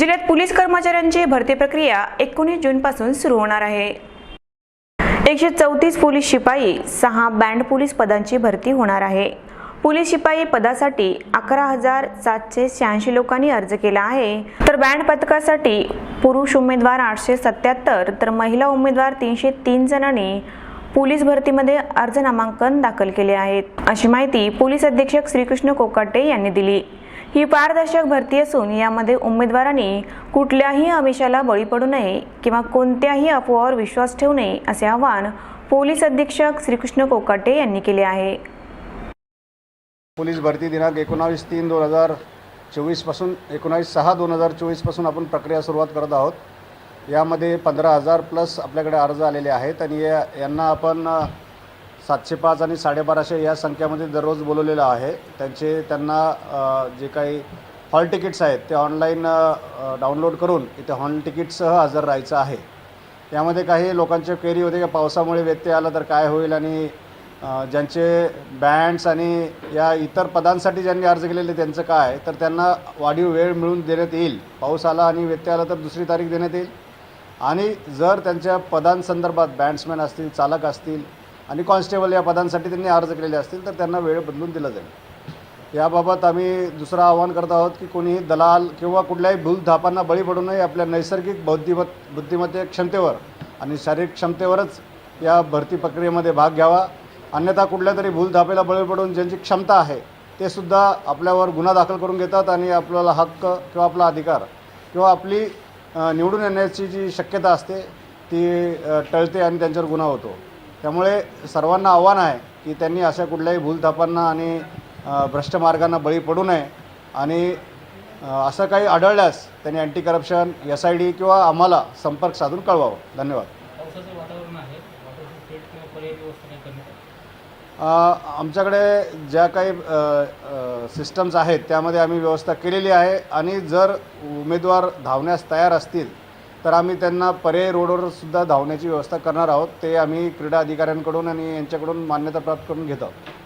जिल्ह्यात पोलीस कर्मचाऱ्यांची भरती प्रक्रिया एकोणीस जूनपासून सुरू होणार आहे. एकशे चौतीस पोलीस शिपाई सहा बँड पोलीस पदांची भरती होणार आहे. पोलीस शिपाई पदासाठी अकरा हजार सातशे शहाऐंशी लोकांनी अर्ज केला आहे. तर बँड पथकासाठी पुरुष उमेदवार आठशे सत्याहत्तर तर महिला उमेदवार तीनशे तीन जणांनी पोलीस भरतीमध्ये अर्ज नामांकन दाखल केले आहेत. अशी माहिती पोलीस अधीक्षक श्रीकृष्ण कोकाटे यांनी दिली. ही पारदर्शक भरती असून यामध्ये उमेदवारांनी कुठल्याही आमिषाला बळी पडू नये किंवा कोणत्याही अफवावर विश्वास ठेवू नये असे आवाहन पोलीस अधीक्षक श्रीकृष्ण कोकाटे यांनी केले आहे. पोलीस भरती दिनांक एकोणावीस तीन दोन हजार चोवीसपासून एकोणावीस सहा दोन हजार चोवीसपासून आपण प्रक्रिया सुरुवात करत आहोत. यामध्ये पंधरा हजार प्लस आपल्याकडे अर्ज आलेले आहेत आणि या यांना आपण सातशे पाच आणि साडेबाराशे या संख्यामध्ये दररोज बोलवलेलं आहे. त्यांचे त्यांना जे काही हॉल तिकीट्स आहेत ते ऑनलाईन डाउनलोड करून इथे हॉल तिकीटसह हजर राहायचं आहे. यामध्ये काही लोकांच्या क्वेरी होते की पावसामुळे व्यत्यय आला तर काय होईल आणि ज्यांचे बँड्स आणि या इतर पदांसाठी ज्यांनी अर्ज केलेले त्यांचं काय? तर त्यांना वाढीव वेळ मिळून देण्यात येईल. पाऊस आला आणि व्यत्यय आला तर दुसरी तारीख देण्यात येईल. आणि जर त्यांच्या पदांसंदर्भात बँड्समॅन असतील चालक असतील आणि कॉन्स्टेबल या पदांसाठी त्यांनी अर्ज केलेले असतील तर त्यांना वेळ बदलून दिला जाईल. याबाबत आम्ही दुसरं आवाहन करत आहोत की कोणीही दलाल किंवा कुठल्याही भूलधापांना बळी पडू नये आपल्या नैसर्गिक बौद्धिमत बुद्धिमत्ते क्षमतेवर आणि शारीरिक क्षमतेवरच या भरती प्रक्रियेमध्ये भाग घ्यावा. अन्यथा कुठल्या तरी भूलधापेला बळी पडून ज्यांची क्षमता आहे ते सुद्धा आपल्यावर गुन्हा दाखल करून घेतात आणि आपल्याला हक्क किंवा आपला अधिकार किंवा आपली निवडून येण्याची जी शक्यता असते ती टळते आणि त्यांच्यावर गुन्हा होतो. त्यामुळे सर्वांना आव्हान आहे की त्यांनी अशा कुठल्याही भूलथापांना आणि भ्रष्ट मार्गांना बळी पडू नये. आणि असं काही आढळल्यास त्यांनी anti corruption S I D किंवा आम्हाला संपर्क साधून कळवावं. धन्यवाद. आमच्याकडे ज्या काही सिस्टम्स आहेत त्यामध्ये आम्ही व्यवस्था केलेली आहे. आणि जर उमेदवार धावण्यास तयार असतील तर आम्ही त्यांना पर्यायी रोडवर सुद्धा धावण्याची व्यवस्था करणार आहोत. ते आम्ही क्रीडा अधिकाऱ्यांकडून आणि यांच्याकडून मान्यता प्राप्त करून घेत आहोत.